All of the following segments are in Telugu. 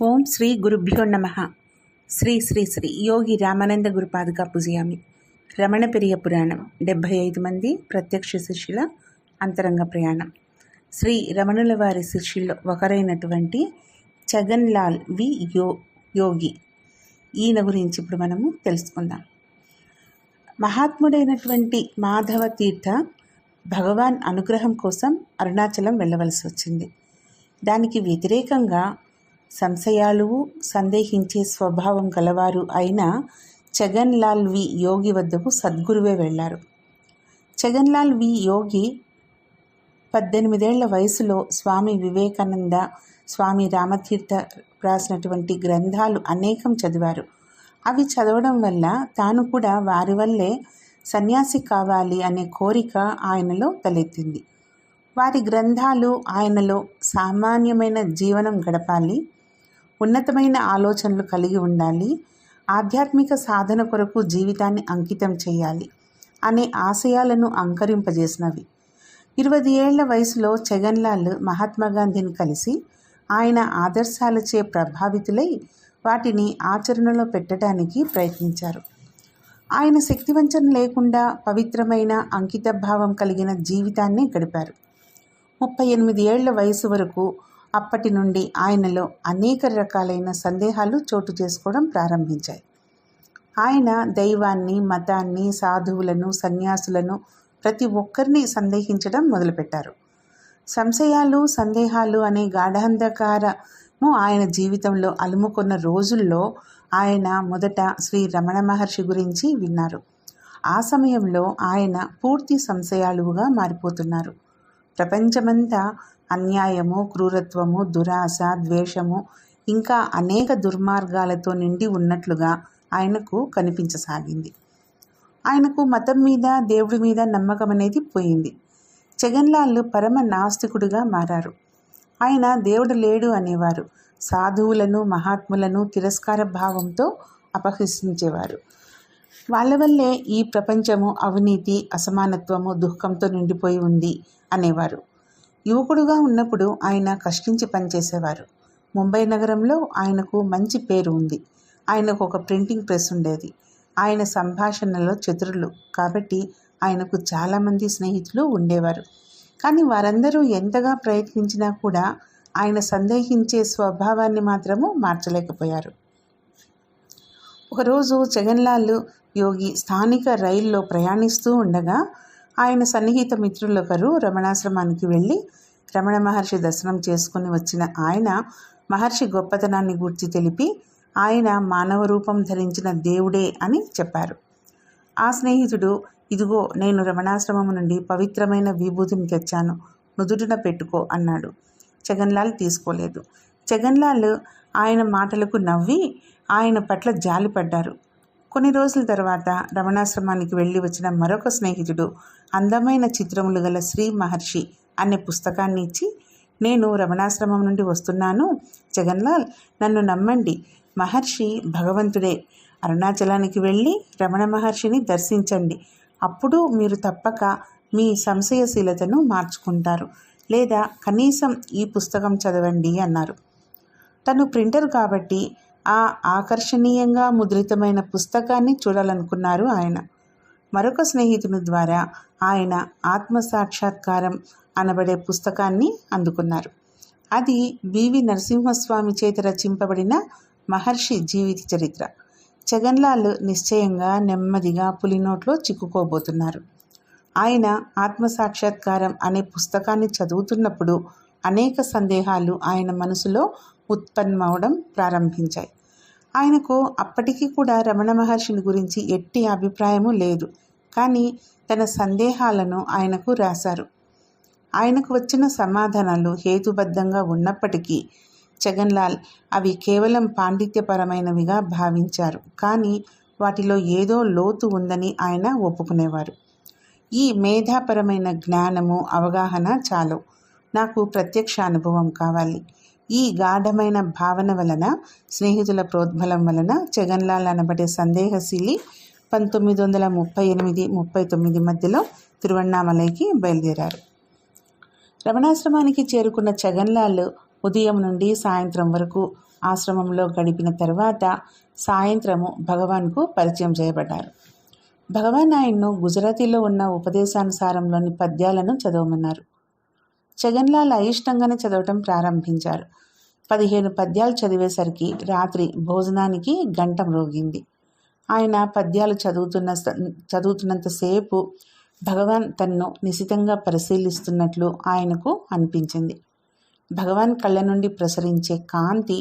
ఓం శ్రీ గురుభ్యో నమ. శ్రీ శ్రీ శ్రీ యోగి రామానంద గురుపాదుక పూజయామి. రమణ పెరియ పురాణం డెబ్భై ఐదు మంది ప్రత్యక్ష శిష్యుల అంతరంగ ప్రయాణం. శ్రీ రమణుల వారి శిష్యుల్లో ఒకరైనటువంటి చగన్ లాల్ వి యో యోగి. ఈయన గురించి ఇప్పుడు మనము తెలుసుకుందాం. మహాత్ముడైనటువంటి మాధవ తీర్థ భగవాన్ అనుగ్రహం కోసం అరుణాచలం వెళ్ళవలసి వచ్చింది. దానికి వ్యతిరేకంగా సంశయాలు సందేహించే స్వభావం గలవారు అయిన చగన్లాల్ వి యోగి వద్దకు సద్గురువే వెళ్ళారు. చగన్లాల్ వి యోగి పద్దెనిమిదేళ్ళ వయసులో స్వామి వివేకానంద స్వామి రామతీర్థ రాసినటువంటి గ్రంథాలు అనేకం చదివారు. అవి చదవడం వల్ల తాను కూడా వారి వల్లే సన్యాసి కావాలి అనే కోరిక ఆయనలో తలెత్తింది. వారి గ్రంథాలు ఆయనలో సామాన్యమైన జీవనం గడపాలి ఉన్నతమైన ఆలోచనలు కలిగి ఉండాలి. ఆధ్యాత్మిక సాధన కొరకు జీవితాన్ని అంకితం చేయాలి అనే ఆశయాలను అంకరింపజేసినవి. ఇరవై ఏళ్ళ వయసులో జగన్లాల్ మహాత్మా గాంధీని కలిసి ఆయన ఆదర్శాలచే ప్రభావితులై వాటిని ఆచరణలో పెట్టడానికి ప్రయత్నించారు. ఆయన శక్తివంచన లేకుండా పవిత్రమైన అంకితభావం కలిగిన జీవితాన్ని గడిపారు. ముప్పై ఎనిమిది ఏళ్ళ వయసు వరకు అప్పటి నుండి ఆయనలో అనేక రకాలైన సందేహాలు చోటు చేసుకోవడం ప్రారంభించాయి. ఆయన దైవాన్ని మతాన్ని సాధువులను సన్యాసులను ప్రతి ఒక్కరిని సందేహించడం మొదలుపెట్టారు. సంశయాలు సందేహాలు అనే గాఢాంధకారము ఆయన జీవితంలో అలుముకున్న రోజుల్లో ఆయన మొదట శ్రీ రమణ మహర్షి గురించి విన్నారు. ఆ సమయంలో ఆయన పూర్తి సంశయాలుగా మారిపోతున్నారు. ప్రపంచమంతా అన్యాయము క్రూరత్వము దురాశ ద్వేషము ఇంకా అనేక దుర్మార్గాలతో నిండి ఉన్నట్లుగా ఆయనకు కనిపించసాగింది. ఆయనకు మతం మీద దేవుడి మీద నమ్మకం అనేది పోయింది. జగన్లాల్ పరమ నాస్తికుడిగా మారారు. ఆయన దేవుడు లేడు అనేవారు. సాధువులను మహాత్ములను తిరస్కార భావంతో అపహసించేవారు. వాళ్ళ వల్లే ఈ ప్రపంచము అవినీతి అసమానత్వము దుఃఖంతో నిండిపోయి ఉంది అనేవారు. యువకుడుగా ఉన్నప్పుడు ఆయన కష్టించి పనిచేసేవారు. ముంబై నగరంలో ఆయనకు మంచి పేరు ఉంది. ఆయనకు ఒక ప్రింటింగ్ ప్రెస్ ఉండేది. ఆయన సంభాషణలో చతురులు కాబట్టి ఆయనకు చాలామంది స్నేహితులు ఉండేవారు. కానీ వారందరూ ఎంతగా ప్రయత్నించినా కూడా ఆయన సందేహించే స్వభావాన్ని మాత్రము మార్చలేకపోయారు. ఒకరోజు జగన్లాల్ యోగి స్థానిక రైల్లో ప్రయాణిస్తూ ఉండగా ఆయన సన్నిహిత మిత్రులొకరు రమణాశ్రమానికి వెళ్ళి రమణ మహర్షి దర్శనం చేసుకుని వచ్చిన ఆయన మహర్షి గొప్పతనాన్ని గుర్తి తెలిపి ఆయన మానవ రూపం ధరించిన దేవుడే అని చెప్పారు. ఆ స్నేహితుడు ఇదిగో నేను రమణాశ్రమం నుండి పవిత్రమైన విభూతిని తెచ్చాను. నుదుటిన పెట్టుకో అన్నాడు. జగన్లాల్ తీసుకోలేదు. జగన్లాల్ ఆయన మాటలకు నవ్వి ఆయన పట్ల జాలిపడ్డారు. కొన్ని రోజుల తర్వాత రమణాశ్రమానికి వెళ్ళి వచ్చిన మరొక స్నేహితుడు అందమైన చిత్రములు గల శ్రీ మహర్షి అనే పుస్తకాన్ని ఇచ్చి నేను రమణాశ్రమం నుండి వస్తున్నాను. జగన్లాల్ నన్ను నమ్మండి. మహర్షి భగవంతుడే. అరుణాచలానికి వెళ్ళి రమణ మహర్షిని దర్శించండి. అప్పుడు మీరు తప్పక మీ సంశయశీలతను మార్చుకుంటారు. లేదా కనీసం ఈ పుస్తకం చదవండి అన్నారు. తను ప్రింటర్ కాబట్టి ఆ ఆకర్షణీయంగా ముద్రితమైన పుస్తకాన్ని చూడాలనుకున్నారు ఆయన. మరొక స్నేహితుని ద్వారా ఆయన ఆత్మసాక్షాత్కారం అనబడే పుస్తకాన్ని అందుకున్నారు. అది వివి నరసింహస్వామి చేత రచింపబడిన మహర్షి జీవిత చరిత్ర. జగన్లాల్ నిశ్చయంగా నెమ్మదిగా పులినోట్లో చిక్కుకోబోతున్నారు. ఆయన ఆత్మసాక్షాత్కారం అనే పుస్తకాన్ని చదువుతున్నప్పుడు అనేక సందేహాలు ఆయన మనసులో ఉత్పన్నమవడం ప్రారంభించాయి. ఆయనకు అప్పటికీ కూడా రమణ మహర్షిని గురించి ఎట్టి అభిప్రాయము లేదు. కానీ తన సందేహాలను ఆయనకు రాశారు. ఆయనకు వచ్చిన సమాధానాలు హేతుబద్ధంగా ఉన్నప్పటికీ జగన్లాల్ అవి కేవలం పాండిత్యపరమైనవిగా భావించారు. కానీ వాటిలో ఏదో లోతు ఉందని ఆయన ఒప్పుకునేవారు. ఈ మేధాపరమైన జ్ఞానము అవగాహన చాలు. నాకు ప్రత్యక్ష అనుభవం కావాలి. ఈ గాఢమైన భావన వలన స్నేహితుల ప్రోద్బలం వలన జగన్లాల్ అనబడే సందేహశీలి పంతొమ్మిది వందల ముప్పై ఎనిమిది ముప్పై తొమ్మిది మధ్యలో తిరువణామలైకి బయలుదేరారు. రమణాశ్రమానికి చేరుకున్న జగన్లాల్ ఉదయం నుండి సాయంత్రం వరకు ఆశ్రమంలో గడిపిన తర్వాత సాయంత్రము భగవాన్కు పరిచయం చేయబడ్డారు. భగవాన్ ఆయన్ను గుజరాతీలో ఉన్న ఉపదేశానుసారంలోని పద్యాలను చదవమన్నారు. జగన్లాల్ అయిష్టంగానే చదవటం ప్రారంభించారు. పదిహేను పద్యాలు చదివేసరికి రాత్రి భోజనానికి గంట మ్రోగింది ఆయన పద్యాలు చదువుతున్న చదువుతున్నంతసేపు భగవాన్ తన్ను నిశితంగా పరిశీలిస్తున్నట్లు ఆయనకు అనిపించింది. భగవాన్ కళ్ళ నుండి ప్రసరించే కాంతి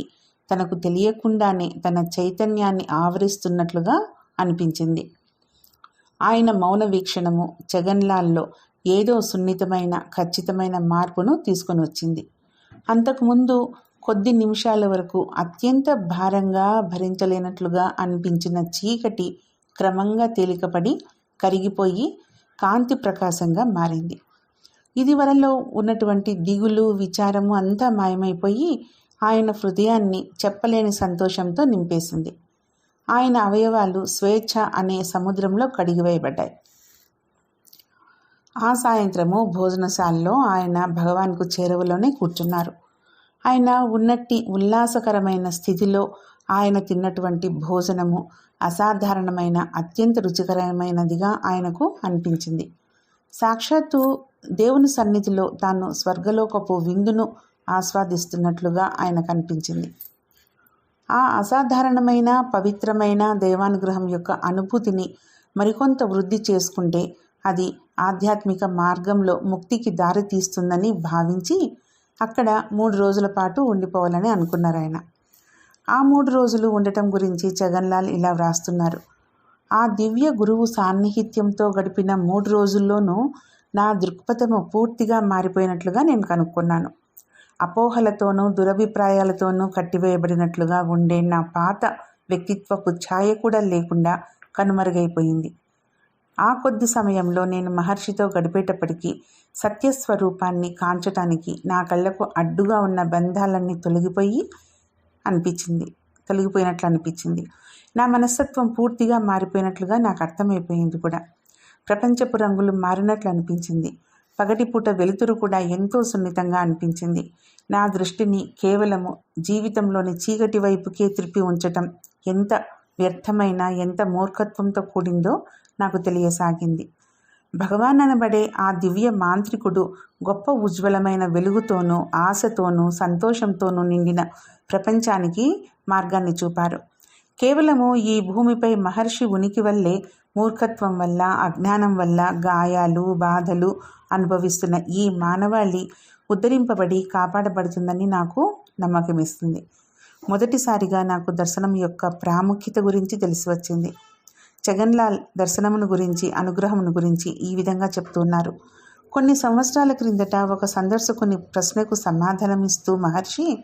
తనకు తెలియకుండానే తన చైతన్యాన్ని ఆవరిస్తున్నట్లుగా అనిపించింది. ఆయన మౌన వీక్షణము జగన్లాల్లో ఏదో సున్నితమైన ఖచ్చితమైన మార్పును తీసుకొని వచ్చింది. అంతకుముందు కొద్ది నిమిషాల వరకు అత్యంత భారంగా భరించలేనట్లుగా అనిపించిన చీకటి క్రమంగా తేలికపడి కరిగిపోయి కాంతి ప్రకాశంగా మారింది. ఇది వరలో ఉన్నటువంటి దిగులు విచారము అంతా మాయమైపోయి ఆయన హృదయాన్ని చెప్పలేని సంతోషంతో నింపేసింది. ఆయన అవయవాలు స్వేచ్ఛ అనే సముద్రంలో కడిగివేయబడ్డాయి. ఆ సాయంత్రము భోజనశాలలో ఆయన భగవాన్కు చేరువలోనే కూర్చున్నారు. ఆయన ఉన్నట్టి ఉల్లాసకరమైన స్థితిలో ఆయన తిన్నటువంటి భోజనము అసాధారణమైన అత్యంత రుచికరమైనదిగా ఆయనకు అనిపించింది. సాక్షాత్తు దేవుని సన్నిధిలో తాను స్వర్గలోకపు విందును ఆస్వాదిస్తున్నట్లుగా ఆయన కనిపించింది. ఆ అసాధారణమైన పవిత్రమైన దేవానుగ్రహం యొక్క అనుభూతిని మరికొంత వృద్ధి చేసుకుంటే అది ఆధ్యాత్మిక మార్గంలో ముక్తికి దారి తీస్తుందని భావించి అక్కడ మూడు రోజుల పాటు ఉండిపోవాలని అనుకున్నారు ఆయన. ఆ మూడు రోజులు ఉండటం గురించి జగన్లాల్ ఇలా వ్రాస్తున్నారు. ఆ దివ్య గురువు సాన్నిహిత్యంతో గడిపిన మూడు రోజుల్లోనూ నా దృక్పథము పూర్తిగా మారిపోయినట్లుగా నేను కనుక్కున్నాను. అపోహలతోనూ దురభిప్రాయాలతోనూ కట్టివేయబడినట్లుగా ఉండే నా పాత వ్యక్తిత్వపు ఛాయ కూడా లేకుండా కనుమరుగైపోయింది. ఆ కొద్ది సమయంలో నేను మహర్షితో గడిపేటప్పటికీ సత్యస్వరూపాన్ని కాంచటానికి నా కళ్ళకు అడ్డుగా ఉన్న బంధాలన్నీ తొలగిపోయి అనిపించింది. తొలగిపోయినట్లు అనిపించింది. నా మనస్తత్వం పూర్తిగా మారిపోయినట్లుగా నాకు అర్థమైపోయింది కూడా. ప్రపంచపు రంగులు మారినట్లు అనిపించింది. పగటిపూట వెలుతురు కూడా ఎంతో సున్నితంగా అనిపించింది. నా దృష్టిని కేవలము జీవితంలోని చీకటి వైపుకే త్రిప్పి ఉంచటం ఎంత వ్యర్థమైన ఎంత మూర్ఖత్వంతో కూడిందో నాకు తెలియసాగింది. భగవాన్ అనబడే ఆ దివ్య మాంత్రికుడు గొప్ప ఉజ్వలమైన వెలుగుతోనూ ఆశతోనూ సంతోషంతోనూ నిండిన ప్రపంచానికి మార్గాన్ని చూపారు. కేవలము ఈ భూమిపై మహర్షి ఉనికి వల్లే మూర్ఖత్వం వల్ల అజ్ఞానం వల్ల గాయాలు బాధలు అనుభవిస్తున్న ఈ మానవాళి ఉద్ధరింపబడి కాపాడబడుతుందని నాకు నమ్మకమిస్తుంది మొదటిసారిగా నాకు దర్శనం యొక్క ప్రాముఖ్యత గురించి తెలిసి వచ్చింది. జగన్లాల్ దర్శనమును గురించి అనుగ్రహమును గురించి ఈ విధంగా చెప్తున్నారు. కొన్ని సంవత్సరాల క్రిందట ఒక సందర్శకుని ప్రశ్నకు సమాధానమిస్తూ మహర్షి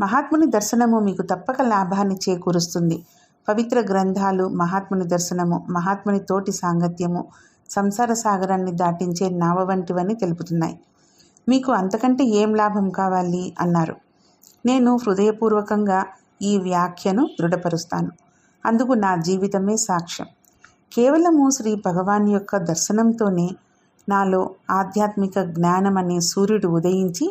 మహాత్ముని దర్శనము మీకు తప్పక లాభాన్ని చేకూరుస్తుంది. పవిత్ర గ్రంథాలు మహాత్ముని దర్శనము మహాత్ముని తోటి సాంగత్యము సంసార సాగరాన్ని దాటించే నావ వంటివని తెలుపుతున్నాయి. మీకు అంతకంటే ఏం లాభం కావాలి? అన్నారు. నేను హృదయపూర్వకంగా ఈ వ్యాఖ్యను దృఢపరుస్తాను. అందుకు నా జీవితమే సాక్ష్యం. కేవలము శ్రీ భగవాన్ యొక్క దర్శనంతోనే నాలో ఆధ్యాత్మిక జ్ఞానం అనే సూర్యుడు ఉదయించి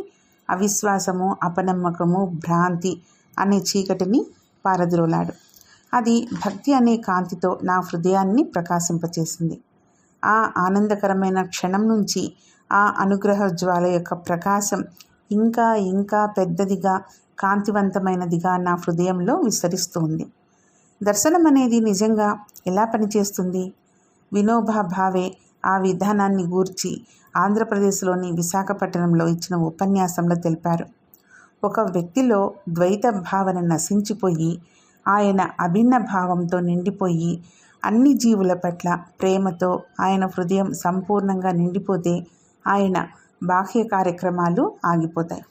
అవిశ్వాసము అపనమ్మకము భ్రాంతి అనే చీకటిని పారద్రోలాడు. అది భక్తి అనే కాంతితో నా హృదయాన్ని ప్రకాశింపచేసింది. ఆ ఆనందకరమైన క్షణం నుంచి ఆ అనుగ్రహ జ్వాల యొక్క ప్రకాశం ఇంకా ఇంకా పెద్దదిగా కాంతివంతమైనదిగా నా హృదయంలో విస్తరిస్తుంది దర్శనం అనేది నిజంగా ఎలా పనిచేస్తుంది? వినోబా భావే ఆ విధానాన్ని గూర్చి ఆంధ్రప్రదేశ్లోని విశాఖపట్నంలో ఇచ్చిన ఉపన్యాసంలో తెలిపారు. ఒక వ్యక్తిలో ద్వైత భావన నశించిపోయి ఆయన అభిన్న భావంతో నిండిపోయి అన్ని జీవుల పట్ల ప్రేమతో ఆయన హృదయం సంపూర్ణంగా నిండిపోతే ఆయన బాహ్య కార్యక్రమాలు ఆగిపోతాయి.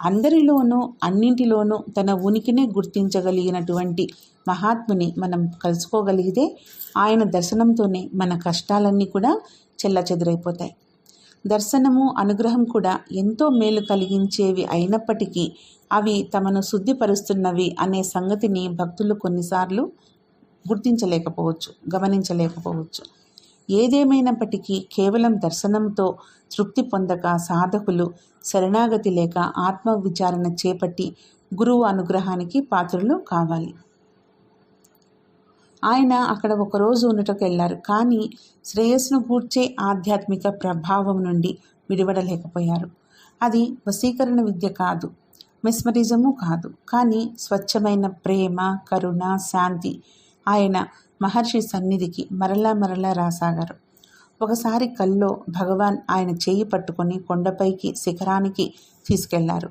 అందరిలోనూ అన్నింటిలోనూ తన ఉనికినే గుర్తించగలిగినటువంటి మహాత్ముని మనం కలుసుకోగలిగితే ఆయన దర్శనంతోనే మన కష్టాలన్నీ కూడా చెల్లచెదురైపోతాయి. దర్శనము అనుగ్రహం కూడా ఎంతో మేలు కలిగించేవి అయినప్పటికీ అవి తమను శుద్ధిపరుస్తున్నవి అనే సంగతిని భక్తులు కొన్నిసార్లు గుర్తించలేకపోవచ్చు గమనించలేకపోవచ్చు. ఏదేమైనప్పటికీ కేవలం దర్శనంతో తృప్తి పొందక సాధకులు శరణాగతి లేక ఆత్మ విచారణ చేపట్టి గురువు అనుగ్రహానికి పాత్రలు కావాలి. ఆయన అక్కడ ఒకరోజు ఉండటకు వెళ్ళారు. కానీ శ్రేయస్సును గూర్చే ఆధ్యాత్మిక ప్రభావం నుండి విడివడలేకపోయారు అది వశీకరణ విద్య కాదు మెస్మరిజము కాదు. కానీ స్వచ్ఛమైన ప్రేమ కరుణ శాంతి ఆయన మహర్షి సన్నిధికి మరలా మరలా రాసాగారు. ఒకసారి కల్లో భగవాన్ ఆయన చేయి పట్టుకొని కొండపైకి శిఖరానికి తీసుకెళ్ళారు.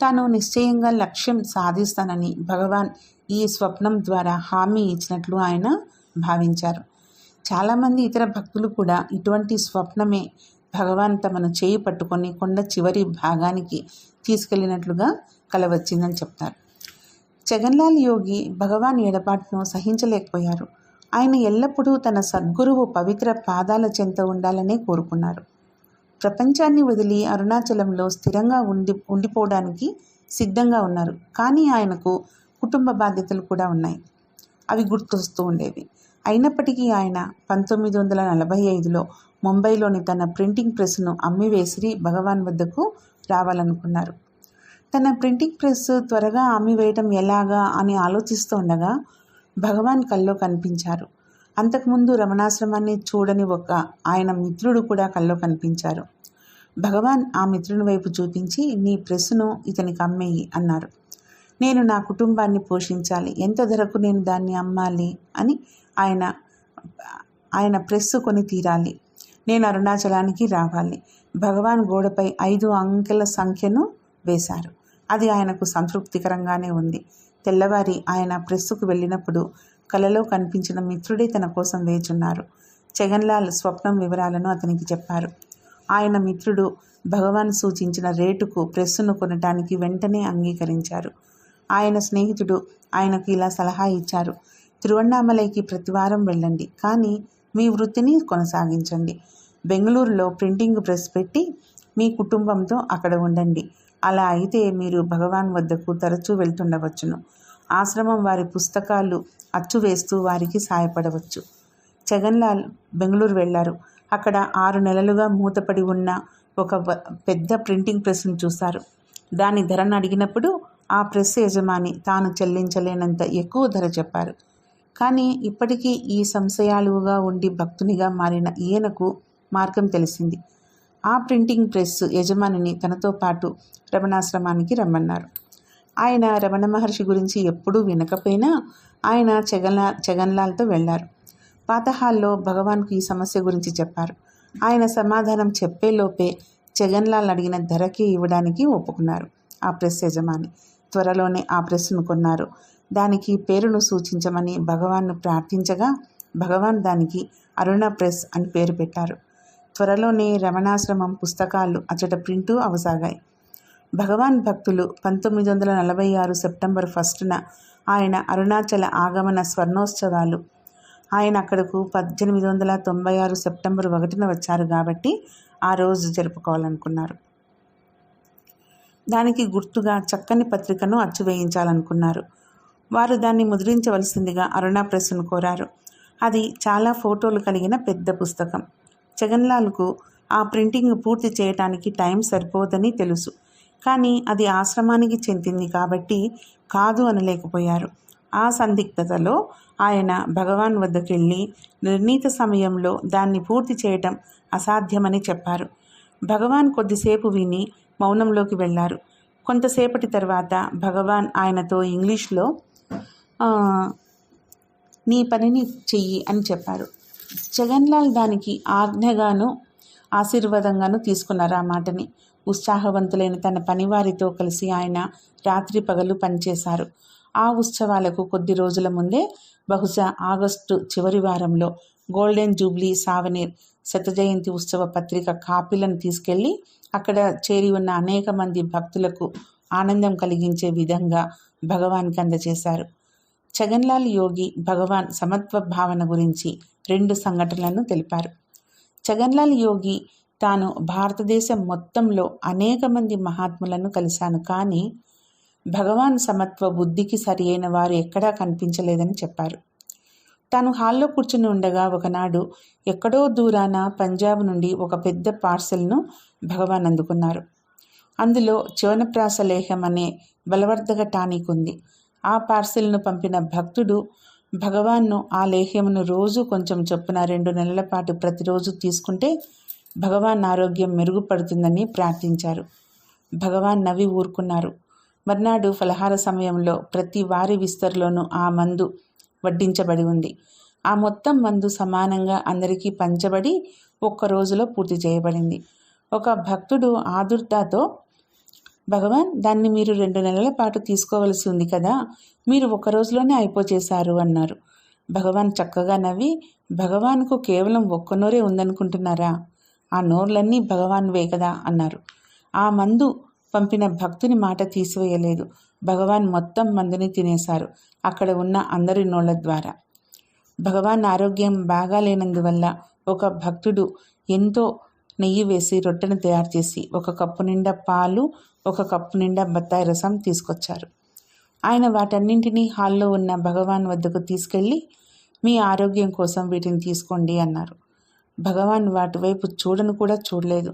తాను నిశ్చయంగా లక్ష్యం సాధిస్తానని భగవాన్ ఈ స్వప్నం ద్వారా హామీ ఇచ్చినట్లు ఆయన భావించారు. చాలామంది ఇతర భక్తులు కూడా ఇటువంటి స్వప్నమే భగవాన్ తమను చేయి పట్టుకొని కొండ చివరి భాగానికి తీసుకెళ్ళినట్లుగా కలవచ్చిందని చెప్తారు. జగన్లాల్ యోగి భగవాన్ ఎడబాటును సహించలేకపోయారు. ఆయన ఎల్లప్పుడూ తన సద్గురువు పవిత్ర పాదాల చెంత ఉండాలనే కోరుకున్నారు. ప్రపంచాన్ని వదిలి అరుణాచలంలో స్థిరంగా ఉండి ఉండిపోవడానికి సిద్ధంగా ఉన్నారు. కానీ ఆయనకు కుటుంబ బాధ్యతలు కూడా ఉన్నాయి. అవి గుర్తొస్తూ ఉండేవి. అయినప్పటికీ ఆయన పంతొమ్మిది వందల నలభై ఐదులో ముంబైలోని తన ప్రింటింగ్ ప్రెస్ను అమ్మివేసి భగవాన్ వద్దకు రావాలనుకున్నారు. తన ప్రింటింగ్ ప్రెస్ త్వరగా అమ్మివేయటం ఎలాగా అని ఆలోచిస్తూ ఉండగా భగవాన్ కల్లో కనిపించారు. అంతకుముందు రమణాశ్రమాన్ని చూడని ఒక ఆయన మిత్రుడు కూడా కల్లో కనిపించారు. భగవాన్ ఆ మిత్రుని వైపు చూపించి నీ ప్రెస్ను ఇతనికి అమ్మేయి అన్నారు. నేను నా కుటుంబాన్ని పోషించాలి. ఎంత ధరకు నేను దాన్ని అమ్మాలి అని ఆయన ఆయన ప్రెస్సు కొని తీరాలి. నేను అరుణాచలానికి రావాలి. భగవాన్ గోడపై ఐదు అంకెల సంఖ్యను వేశారు. అది ఆయనకు సంతృప్తికరంగానే ఉంది. తెల్లవారి ఆయన ప్రెస్సుకు వెళ్ళినప్పుడు కలలో కనిపించిన మిత్రుడే తన కోసం వేచున్నారు. జగన్లాల్ స్వప్నం వివరాలను అతనికి చెప్పారు. ఆయన మిత్రుడు భగవాన్ సూచించిన రేటుకు ప్రెస్సును కొనటానికి వెంటనే అంగీకరించారు. ఆయన స్నేహితుడు ఆయనకు ఇలా సలహా ఇచ్చారు. తిరువண்ணామలైకి ప్రతివారం వెళ్ళండి. కానీ మీ వృత్తిని కొనసాగించండి. బెంగళూరులో ప్రింటింగ్ ప్రెస్ పెట్టి మీ కుటుంబంతో అక్కడ ఉండండి. అలా అయితే మీరు భగవాన్ వద్దకు తరచూ వెళ్తుండవచ్చును. ఆశ్రమం వారి పుస్తకాలు అచ్చు వేస్తూ వారికి సాయపడవచ్చు. జగన్లాల్ బెంగళూరు వెళ్ళారు అక్కడ ఆరు నెలలుగా మూతపడి ఉన్న ఒక వ- పెద్ద ప్రింటింగ్ ప్రెస్ను చూశారు. దాని ధరను అడిగినప్పుడు ఆ ప్రెస్ యజమాని తాను చెల్లించలేనంత ఎక్కువ ధర చెప్పారు. కానీ ఇప్పటికీ ఈ సంశయాలుగా ఉండి భక్తునిగా మారిన ఈయనకు మార్గం తెలిసింది. ఆ ప్రింటింగ్ ప్రెస్ యజమానిని తనతో పాటు రమణాశ్రమానికి రమ్మన్నారు. ఆయన రమణ మహర్షి గురించి ఎప్పుడూ వినకపోయినా ఆయన జగన్లా జగన్లాల్తో వెళ్ళారు పాతహాల్లో భగవాన్కు ఈ సమస్య గురించి చెప్పారు. ఆయన సమాధానం చెప్పేలోపే జగన్లాల్ అడిగిన ధరకి ఇవ్వడానికి ఒప్పుకున్నారు ఆ ప్రెస్ యజమాని. త్వరలోనే ఆ ప్రెస్ను కొన్నారు. దానికి పేరును సూచించమని భగవాన్ను ప్రార్థించగా భగవాన్ దానికి అరుణ ప్రెస్ అని పేరు పెట్టారు. త్వరలోనే రమణాశ్రమం పుస్తకాలు అచ్చట ప్రింటు అవసాగాయి. భగవాన్ భక్తులు పంతొమ్మిది వందల నలభై ఆరు సెప్టెంబర్ ఫస్ట్న ఆయన అరుణాచల ఆగమన స్వర్ణోత్సవాలు. ఆయన అక్కడకు పద్దెనిమిది వందల తొంభై ఆరు సెప్టెంబర్ ఒకటిన వచ్చారు కాబట్టి ఆ రోజు జరుపుకోవాలనుకున్నారు. దానికి గుర్తుగా చక్కని పత్రికను అచ్చు వేయించాలనుకున్నారు. వారు దాన్ని ముద్రించవలసిందిగా అరుణా ప్రెస్ను కోరారు. అది చాలా ఫోటోలు కలిగిన పెద్ద పుస్తకం. జగన్లాల్కు ఆ ప్రింటింగ్ పూర్తి చేయటానికి టైం సరిపోదని తెలుసు. కానీ అది ఆశ్రమానికి చెందింది కాబట్టి కాదు అనలేకపోయారు. ఆ సందిగ్ధతలో ఆయన భగవాన్ వద్దకు వెళ్ళి నిర్ణీత సమయంలో దాన్ని పూర్తి చేయటం అసాధ్యమని చెప్పారు. భగవాన్ కొద్దిసేపు విని మౌనంలోకి వెళ్ళారు. కొంతసేపటి తర్వాత భగవాన్ ఆయనతో ఇంగ్లీష్లో నీ పనిని చెయ్యి అని చెప్పారు. జగన్లాల్ దానికి ఆజ్ఞగాను ఆశీర్వాదంగాను తీసుకున్నారు ఆ మాటని. ఉత్సాహవంతులైన తన పనివారితో కలిసి ఆయన రాత్రి పగలు పనిచేశారు. ఆ ఉత్సవాలకు కొద్ది రోజుల ముందే బహుశా ఆగస్టు చివరి వారంలో గోల్డెన్ జూబ్లీ సావనీర్ శతజయంతి ఉత్సవ పత్రిక కాపీలను తీసుకెళ్ళి అక్కడ చేరి ఉన్న అనేక మంది భక్తులకు ఆనందం కలిగించే విధంగా భగవాన్కి అందజేశారు. చగన్లాల్ యోగి భగవాన్ సమత్వ భావన గురించి రెండు సంఘటనలను తెలిపారు. చగన్లాల్ యోగి తాను భారతదేశం మొత్తంలో అనేక మంది మహాత్ములను కలిశాను కానీ భగవాన్ సమత్వ బుద్ధికి సరి అయిన వారు ఎక్కడా కనిపించలేదని చెప్పారు. తాను హాల్లో కూర్చుని ఉండగా ఒకనాడు ఎక్కడో దూరాన పంజాబ్ నుండి ఒక పెద్ద పార్సెల్ను భగవాన్ అందుకున్నారు. అందులో చివనప్రాస లేహం అనే బలవర్ధక టానిక్ ఉంది. ఆ పార్సిల్ను పంపిన భక్తుడు భగవాన్ను ఆ లేహ్యమును రోజు కొంచెం చొప్పున రెండు నెలల పాటు ప్రతిరోజు తీసుకుంటే భగవాన్ ఆరోగ్యం మెరుగుపడుతుందని ప్రార్థించారు. భగవాన్ నవ్వి ఊరుకున్నారు. మర్నాడు ఫలహార సమయంలో ప్రతి వారి విస్తరిలోనూ ఆ మందు వడ్డించబడి ఉంది. ఆ మొత్తం మందు సమానంగా అందరికీ పంచబడి ఒక్క రోజులో పూర్తి చేయబడింది. ఒక భక్తుడు ఆదుర్తతో భగవాన్ దాన్ని మీరు రెండు నెలల పాటు తీసుకోవలసి ఉంది కదా మీరు ఒక రోజులోనే అయిపోచేశారు అన్నారు. భగవాన్ చక్కగా నవ్వి భగవాన్కు కేవలం ఒక్క నోరే ఉందనుకుంటున్నారా? ఆ నోర్లన్నీ భగవాన్వే కదా అన్నారు. ఆ మందు పంపిన భక్తుని మాట తీసివేయలేదు. భగవాన్ మొత్తం మందుని తినేశారు. అక్కడ ఉన్న అందరి నోళ్ళ ద్వారా. భగవాన్ ఆరోగ్యం బాగా లేనందువల్ల ఒక భక్తుడు ఎంతో నెయ్యి వేసి రొట్టెను తయారు చేసి ఒక కప్పు నిండా పాలు ఒక కప్పు నిండా బత్తాయి రసం తీసుకొచ్చారు. ఆయన వాటన్నింటినీ హాల్లో ఉన్న భగవాన్ వద్దకు తీసుకెళ్ళి మీ ఆరోగ్యం కోసం వీటిని తీసుకోండి అన్నారు. భగవాన్ వాటి వైపు చూడను కూడా చూడలేదు.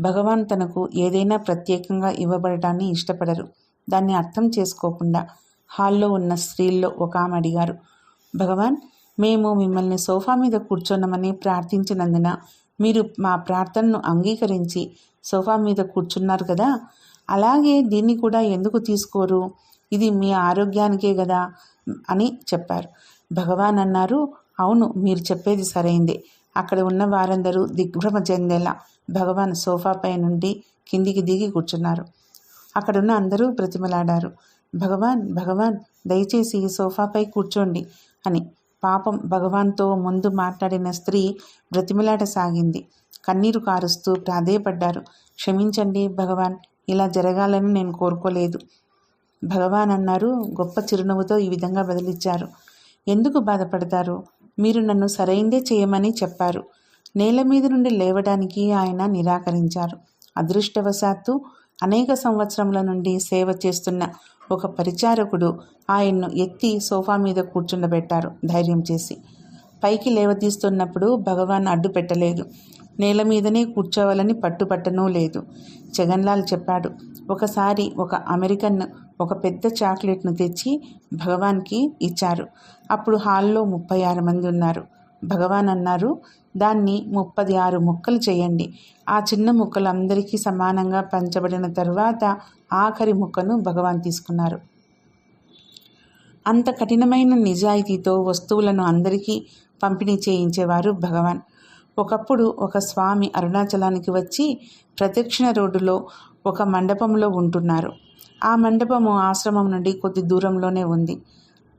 భగవాన్ తనకు ఏదైనా ప్రత్యేకంగా ఇవ్వబడటాన్ని ఇష్టపడరు. దాన్ని అర్థం చేసుకోకుండా హాల్లో ఉన్న స్త్రీల్లో ఒక ఆమె అడిగారు. భగవాన్ మేము మిమ్మల్ని సోఫా మీద కూర్చున్నామని ప్రార్థించినందున మీరు మా ప్రార్థనను అంగీకరించి సోఫా మీద కూర్చున్నారు కదా? అలాగే దీన్ని కూడా ఎందుకు తీసుకోరు? ఇది మీ ఆరోగ్యానికే కదా? అని చెప్పారు. భగవాన్ అన్నారు అవును మీరు చెప్పేది సరైందే. అక్కడ ఉన్న వారందరూ దిగ్భ్రమ చెందేలా భగవాన్ సోఫాపై నుండి కిందికి దిగి కూర్చున్నారు. అక్కడున్న అందరూ బ్రతిమలాడారు. భగవాన్ భగవాన్ దయచేసి సోఫాపై కూర్చోండి అని. పాపం భగవాన్తో ముందు మాట్లాడిన స్త్రీ బ్రతిమలాట సాగింది కన్నీరు కారుస్తూ ప్రాధేయపడ్డారు. క్షమించండి భగవాన్ ఇలా జరగాలని నేను కోరుకోలేదు. భగవాన్ అన్నారు గొప్ప చిరునవ్వుతో ఈ విధంగా బదిలిచ్చారు. ఎందుకు బాధపడతారు? మీరు నన్ను సరైందే చేయమని చెప్పారు. నేల మీద నుండి లేవడానికి ఆయన నిరాకరించారు. అదృష్టవశాత్తు అనేక సంవత్సరముల నుండి సేవ చేస్తున్న ఒక పరిచారకుడు ఆయన్ను ఎత్తి సోఫా మీద కూర్చుండబెట్టారు ధైర్యం చేసి. పైకి లేవదీస్తున్నప్పుడు భగవాన్ అడ్డు పెట్టలేదు. నేల మీదనే కూర్చోవాలని పట్టుపట్టనూ లేదు. జగన్లాల్ చెప్పాడు ఒకసారి ఒక అమెరికన్ ఒక పెద్ద చాక్లెట్ను తెచ్చి భగవాన్కి ఇచ్చారు. అప్పుడు హాల్లో ముప్పై ఆరు మంది ఉన్నారు. భగవాన్ అన్నారు దాన్ని ముప్పది ఆరు ముక్కలు చేయండి. ఆ చిన్న ముక్కలు అందరికీ సమానంగా పంచబడిన తర్వాత ఆఖరి ముక్కను భగవాన్ తీసుకున్నారు. అంత కఠినమైన నిజాయితీతో వస్తువులను అందరికీ పంపిణీ చేయించేవారు భగవాన్. ఒకప్పుడు ఒక స్వామి అరుణాచలానికి వచ్చి ప్రదక్షిణ రోడ్డులో ఒక మండపంలో ఉంటున్నారు. ఆ మండపము ఆశ్రమం నుండి కొద్ది దూరంలోనే ఉంది.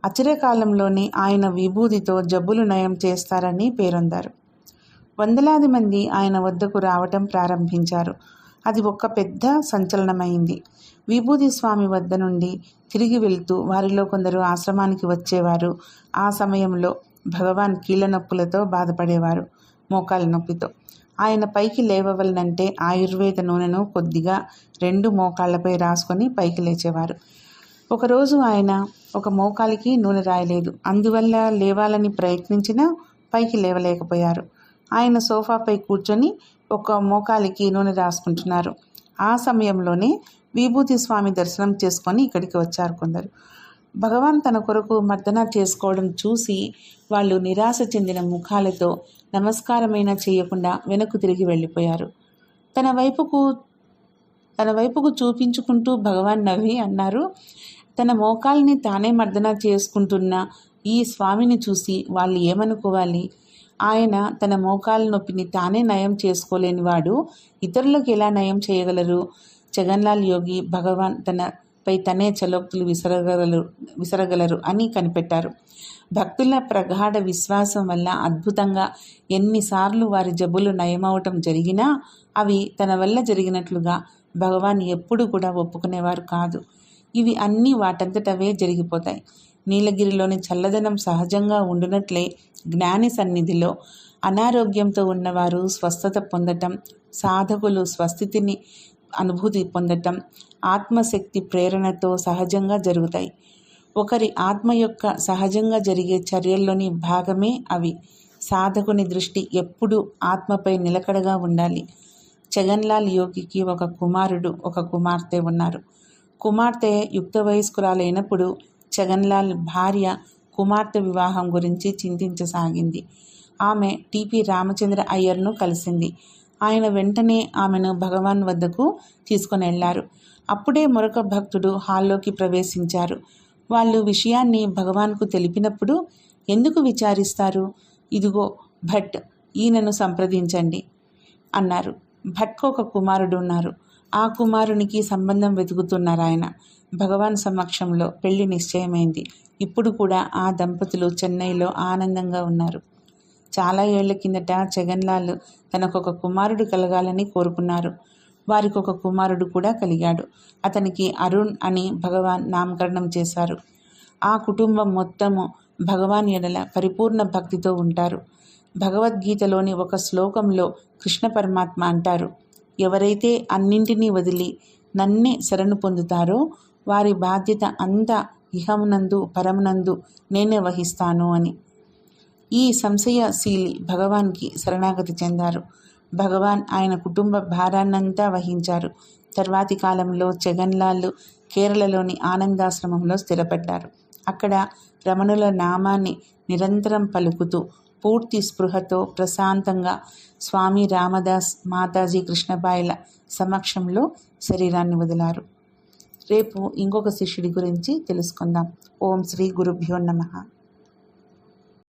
అచిరకాలంలోనే ఆయన విభూతితో జబ్బులు నయం చేస్తారని పేరొందారు. వందలాది మంది ఆయన వద్దకు రావటం ప్రారంభించారు. అది ఒక పెద్ద సంచలనమైంది. విభూతి స్వామి వద్ద నుండి తిరిగి వెళ్తూ వారిలో కొందరు ఆశ్రమానికి వచ్చేవారు. ఆ సమయంలో భగవాన్ కీళ్ళ నొప్పులతో బాధపడేవారు మోకాల నొప్పితో. ఆయన పైకి లేవవలనంటే ఆయుర్వేద నూనెను కొద్దిగా రెండు మోకాళ్ళపై రాసుకొని పైకి లేచేవారు. ఒకరోజు ఆయన ఒక మోకాలికి నూనె రాయలేదు. అందువల్ల లేవాలని ప్రయత్నించినా పైకి లేవలేకపోయారు. ఆయన సోఫాపై కూర్చొని ఒక మోకాలికి నూనె రాసుకుంటున్నారు. ఆ సమయంలోనే విభూతి స్వామి దర్శనం చేసుకొని ఇక్కడికి వచ్చారు కొందరు. భగవాన్ తన కొరకు మర్దన చేసుకోవడం చూసి వాళ్ళు నిరాశ చెందిన ముఖాలతో నమస్కారమైనా చేయకుండా వెనక్కు తిరిగి వెళ్ళిపోయారు. తన వైపుకు తన వైపుకు చూపించుకుంటూ భగవాన్ నవ్వి అన్నారు తన మోకాల్ని తానే మర్దన చేసుకుంటున్న ఈ స్వామిని చూసి వాళ్ళు ఏమనుకోవాలి? ఆయన తన మోకాల నొప్పిని తానే నయం చేసుకోలేని వాడు ఇతరులకు ఎలా నయం చేయగలరు? జగన్లాల్ యోగి భగవాన్ తనపై తనే చలోక్తులు విసరగలరు విసరగలరు అని కనిపెట్టారు. భక్తుల ప్రగాఢ విశ్వాసం వల్ల అద్భుతంగా ఎన్నిసార్లు వారి జబ్బులు నయమవటం జరిగినా అవి తన వల్ల జరిగినట్లుగా భగవాన్ ఎప్పుడు కూడా ఒప్పుకునేవారు కాదు. ఇవి అన్నీ వాటంతటవే జరిగిపోతాయి. నీలగిరిలోని చల్లదనం సహజంగా ఉండునట్లే జ్ఞాని సన్నిధిలో అనారోగ్యంతో ఉన్నవారు స్వస్థత పొందటం సాధకులు స్వస్థితిని అనుభూతి పొందటం ఆత్మశక్తి ప్రేరణతో సహజంగా జరుగుతాయి. ఒకరి ఆత్మ యొక్క సహజంగా జరిగే చర్యల్లోని భాగమే అవి. సాధకుని దృష్టి ఎప్పుడూ ఆత్మపై నిలకడగా ఉండాలి. జగన్లాల్ యోగికి ఒక కుమారుడు ఒక కుమార్తె ఉన్నారు. కుమార్తె యుక్త వయస్కురాలైనప్పుడు జగన్లాల్ భార్య కుమార్తె వివాహం గురించి చింతించసాగింది. ఆమె టిపి రామచంద్ర అయ్యర్ను కలిసింది. ఆయన వెంటనే ఆమెను భగవాన్ వద్దకు తీసుకుని వెళ్ళారు అప్పుడే మరొక భక్తుడు హాల్లోకి ప్రవేశించారు. వాళ్ళు విషయాన్ని భగవాన్కు తెలిపినప్పుడు ఎందుకు విచారిస్తారు? ఇదిగో భట్ ఈయనను సంప్రదించండి అన్నారు. భట్కు ఒక కుమారుడు ఉన్నారు ఆ కుమారునికి సంబంధం వెతుకుతున్నారు ఆయన. భగవాన్ సమక్షంలో పెళ్ళి నిశ్చయమైంది. ఇప్పుడు కూడా ఆ దంపతులు చెన్నైలో ఆనందంగా ఉన్నారు. చాలా ఏళ్ళ కిందట జగన్లాల్ తనకొక కుమారుడు కలగాలని కోరుకున్నారు. వారికి ఒక కుమారుడు కూడా కలిగాడు. అతనికి అరుణ్ అని భగవాన్ నామకరణం చేశారు. ఆ కుటుంబం మొత్తము భగవాన్ ఎడల పరిపూర్ణ భక్తితో ఉంటారు. భగవద్గీతలోని ఒక శ్లోకంలో కృష్ణ పరమాత్మ అంటారు. ఎవరైతే అన్నింటినీ వదిలి నన్నే శరణు పొందుతారో వారి బాధ్యత అంతా ఇహమునందు పరమునందు నేనే వహిస్తాను అని. ఈ సంశయశీలి భగవాన్కి శరణాగతి చెందారు. భగవాన్ ఆయన కుటుంబ భారాన్నంతా వహించారు. తర్వాతి కాలంలో జగన్లాల్ కేరళలోని ఆనందాశ్రమంలో స్థిరపడ్డారు. అక్కడ రమణుల నామాన్ని నిరంతరం పలుకుతూ పూర్తి స్పృహతో ప్రశాంతంగా స్వామి రామదాస్ మాతాజీ కృష్ణబాయిల సమక్షంలో శరీరాన్ని వదిలారు. రేపు ఇంకొక శిష్యుడి గురించి తెలుసుకుందాం. ఓం శ్రీ గురుభ్యో నమః.